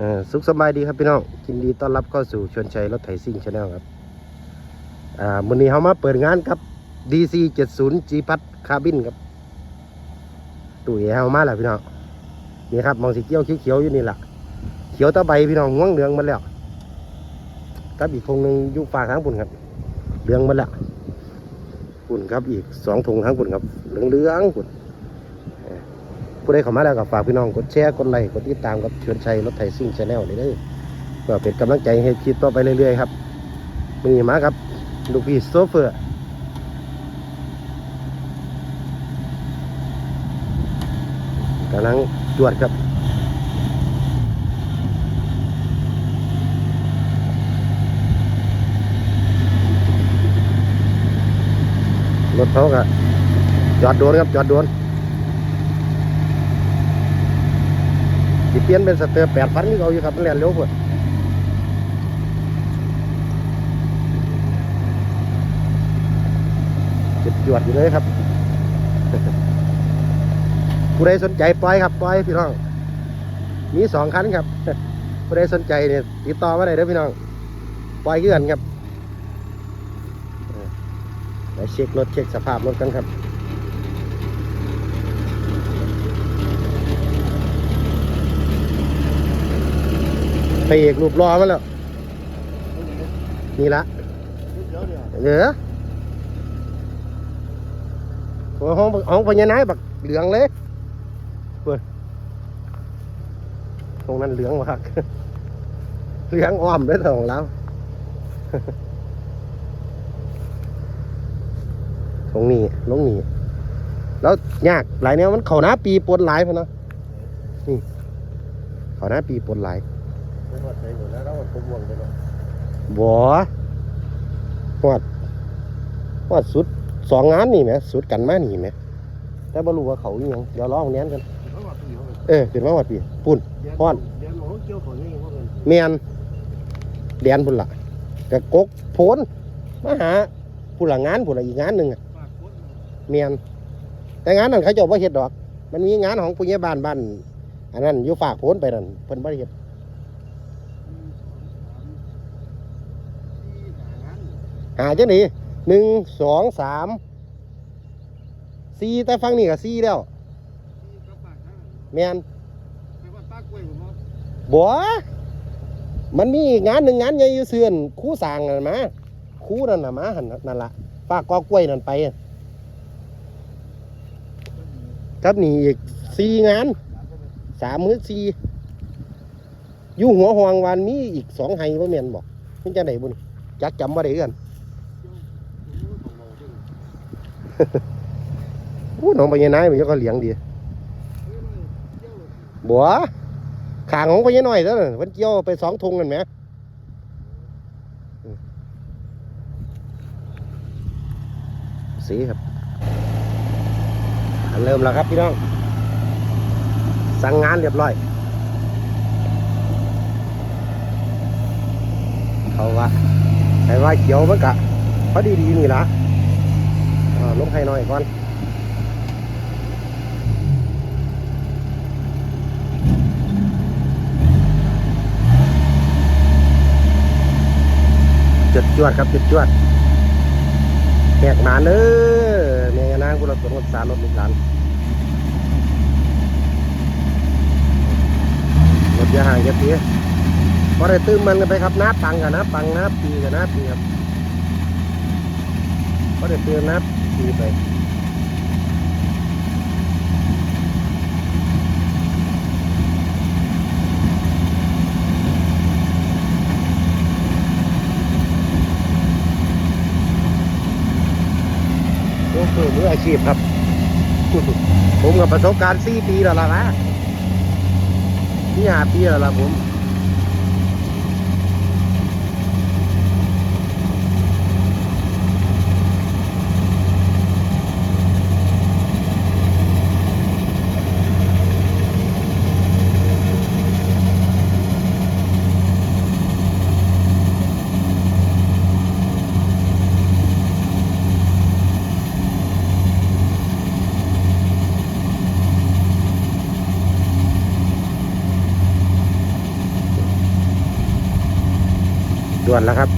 อ่อสุขสบายดีครับพี่น้องยินดีต้อนรับเข้าสู่ชวนชัยรถไถซิ่งชาแนลครับอ่ามื้อนี้เฮามาเปิดงานครับ DC 70 G พัดคาร์บินครับตู้เอเฮามาแล้วพี่น้องนี่ครับมองสีเขียวเขียวอยู่นี่แหละเขียวตะใบพี่น้องง่วงเหลืองมาแล้วครับอีกธงหนึงยู่ฝากทางปุ่นครับเหลืองมาแล้วปุ่นครับอีกสองธงทางปุ่นครับเหลืองเหลืองปุ่น ผู้ใดเข้ามาแล้วก็ฝากพี่น้องกดแชร์กดไลค์กดติดตามกับชวนชัยรถไถซิ่งชาแนลนี่เด้อเพื่อเป็นกำลังใจให้คลิปต่อไปเรื่อยๆครับมีมาครับลูกพี่โซเฟอร์กำลังจวดครับรถเขาก็จอดโดนครับจอดโดน สิเปลี่ยนเป็นสเตอร์แปดพันนี่เขาอยู่ครับมันแล่นเร็วพวดจุดจวดอยู่เลยครับ ผู้ใดสนใจปล่อยครับปล่อยพี่น้อง มีสองคันครับ ผู้ใดสนใจเนี่ยติดต่อมาได้เด้อพี่น้อง ปล่อยเกื่อนครับเออไปเช็ครถเช็คสภาพรถกันครับ ไปเอกรูปรอมาแล้ว นี่ละเหลือโอ้ห้องห้องพญานาคบักเหลืองเลยเปิดตรงนั้นเหลืองมากเหลืองอ้อมเลยของเราตรงนี้ลงนี้แล้วยากหลายแนวมันเขาหน้าปีปนหลายพะเนะนี่เขาหน้าปีปนหลาย บัวหอดหอดสุดสองงานนี่ไหมสุดกันมานี่ไหมแต่บ่รู้ว่าเขาอีหยังเดี๋ยวรอของแนนกันเออขึ้นมาหอดปีปุ่นฮ้อนเดียวหมอเกี่ยวของนี่ว่าเป็นเมียนแดนพุ่นละกะกกโพนมาหาพุ่นละงานพุ่นละอีกงานหนึ่งอะเมียนแต่งานนั้นเขาเจบว่าเฮ็ดดอก มันมีงานของปุญญบ้านบ้านอันนั้นอยู่ฝากโพนไปนั่นเพิ่นบ่ได้เฮ็ด หาจังนี่หนึ่งสองสามสี่แต่ฟังนี่ก็สี่แล้วแมนบัวมันมีอีกงานหนึ่งงานใหญ่อยู่เสื่อนคู่สร้างนั่นมาคู่นั่นน่ะมาหันนั่นละฝากกอกล้วยนั่นไปครับนี่อีกสี่งานสามมื้อสี่อยู่หัวหวงวันมีอีกสองไห้บ่แม่นบอกมันจะไหนบุญจักจำว่าได้กัน อู้น้องพญานายมันก็เลี้ยงดีบัวขางของพญาน้อยแล้วน่ะมันเกี่ยวไปสองทงกันไหมสีครับ เริ่มแล้วครับพี่น้อง สั่งงานเรียบร้อย เขาว่าใช่ว่าเขียวมันกะพอดีดีๆนี่ละอ่า ลงให้หน่อยก่อนจุดจวดครับจุดจวดแขกหมาเน้อแม่นางกุหลาบสวนรักษารรถลูกหลานรถยาห่างจะเสียพอได้ตื้มมันกันไปครับน้าปังกับน้าปังน้าปีกับน้าปีครับพอได้ตื้มน้า ปีไปโอ้โหมืออาชีพครับ ผมกับประสบการณ์สี่ปีแล้วล่ะนะนี่ห้าปีแล้วล่ะผม ผ ด่ วนแล้วครับ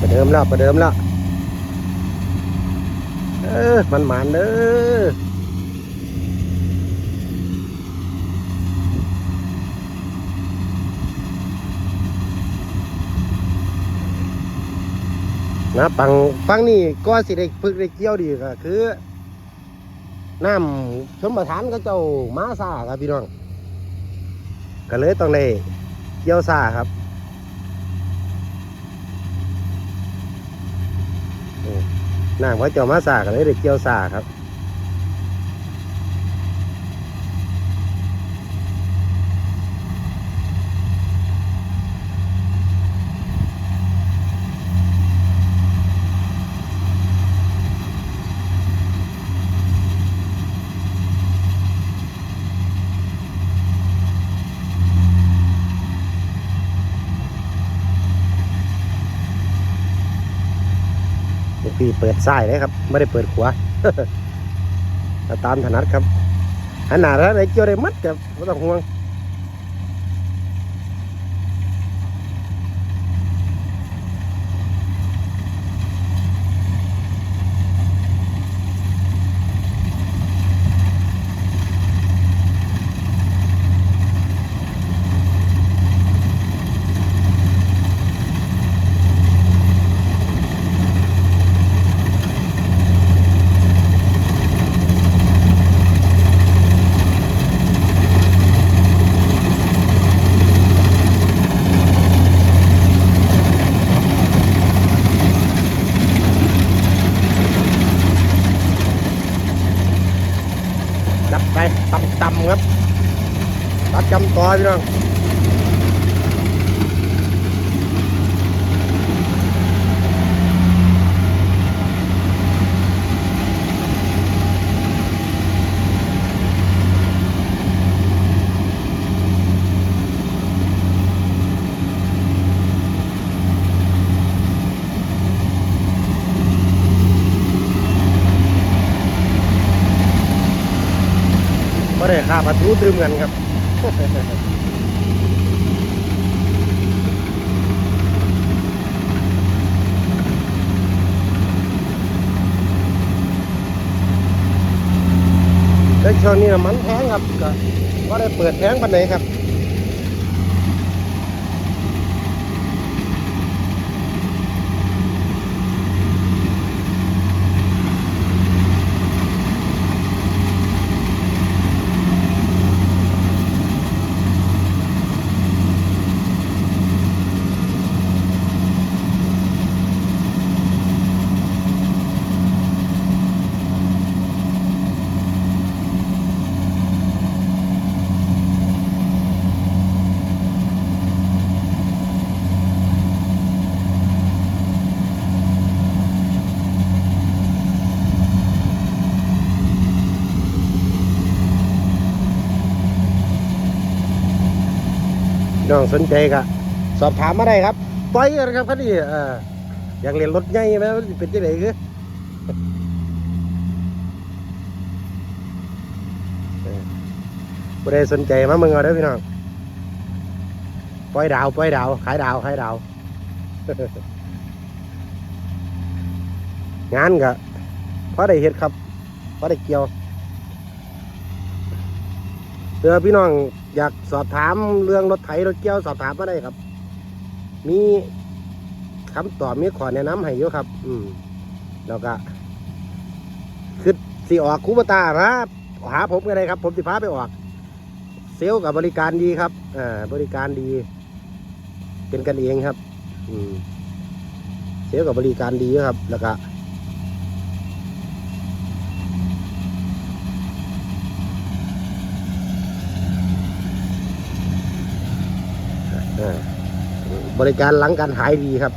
ประเดิมแล้วประเดิมแล้ว เออมันหมานเด้อนะปังฟังนี่ก็สิได้ฝึกได้เกี่ยวดีก็คือน้ำชมประทานก็เจ้ามาซาครับพี่น้อง ก็เลยต้องได้เกี่ยวซาครับ น้ำเขาเจ้ามาสากันเลยเด็กเกี่ยวสาครับ พี่เปิดซ้ายเลยครับไม่ได้เปิดขวาตามถนัดครับขนาดนั้นไอ้เกี่ยวได้มัดครับไม่ต้องห่วง จับไปต่ำๆครับตัดจำต่อ พี่น้องก็ได้ค่าประตูตืมกันครับ แต่ช่วงนี้น้ำมันแพงครับก็ก็ได้เปิดแพงปันไหนครับ น้องสนใจก็สอบถามมาได้ครับปล่อยกันครับคันนี้เอ่ออยากเรียนรถใหญ่ไหมเป็นจังไดคือเออผู้ใดสนใจมาเมืองเอาเด้พี่น้องปล่อยดาวปล่อยดาวขายดาวขายดาว งานก็พอได้เฮ็ดครับพอได้เกี่ยว พื่อพี่น้องอยากสอบถามเรื่องรถไถรถเกี่ยวสอบถามมาได้ครับ มีคำตอบมีขอแนะนำให้อยู่ครับ อืมแล้วก็คือสิออกคูปตานะหาผมก็ได้ครับ ผมสิพาไปออก เซลกับบริการดีครับอ่าบริการดี เป็นกันเองครับ อืมเซลกับบริการดีครับ แล้วก็ บริการหลังการขายดีครับ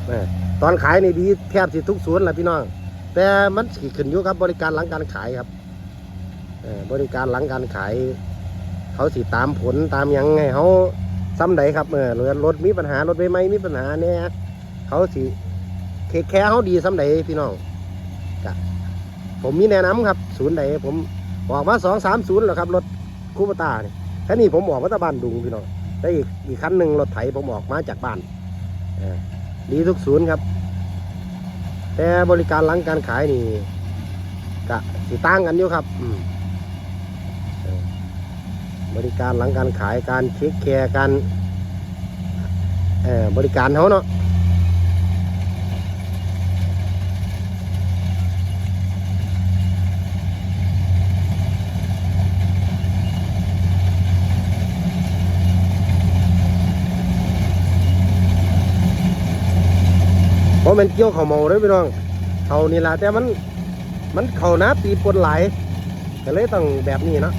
ตอนขายในดีแทบสิทุกสวนแหละพี่น้อง แต่มันขึ้นอยู่ครับ บริการหลังการขายครับบริการหลังการขาย เขาสิตามผลตามยังไงเขาซ้ำใดครับเออรถรถมีปัญหารถไม่ไหมมีปัญหาเนี่ยเขาสิเคแคร์เขาดีซ้ำใดพี่น้องกะผมมีแนะนำครับ ศูนย์ใดผมออกมาสองสามศูนย์แล้วครับรถคูปตาเนี่ยแค่นี้ผมออกมาจากบ้านดุงพี่น้อง ได้อีกอีกคันหนึ่งรถไถผมออกมาจากบ้านดีทุกศูนย์ครับ แต่บริการหลังการขายนี่กะสิต่างกันอยู่ครับบริการหลังการขายการเช็คแคร์การบริการเขาเนาะเพราะ มันเกี่ยวเขาเมาเลยพี่น้องเขานี่ละแต่มันมันเขานะปีปนหลก็เลยต้องแบบนี้เนาะ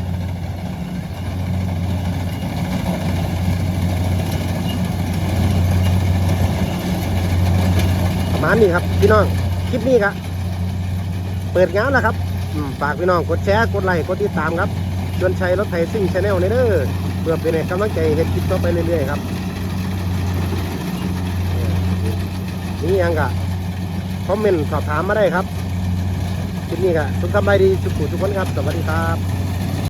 ประมาณนี้ครับพี่น้องคลิปนี้ครับเปิดงานแล้วครับอืมฝากพี่น้องกดแชร์กดไลค์กดติดตามครับชวนชัยรถไถซิ่งชาแนลในเด้อเพื่อเป็นกำลังใจเห็นคลิปต่อไปเรื่อยๆครับเออ นี่ยังกะคอมเมนต์สอบถามมาได้ครับคลิปนี้กะทุกท่านไปดีทุกผู้ทุกคนครับ สวัสดีครับ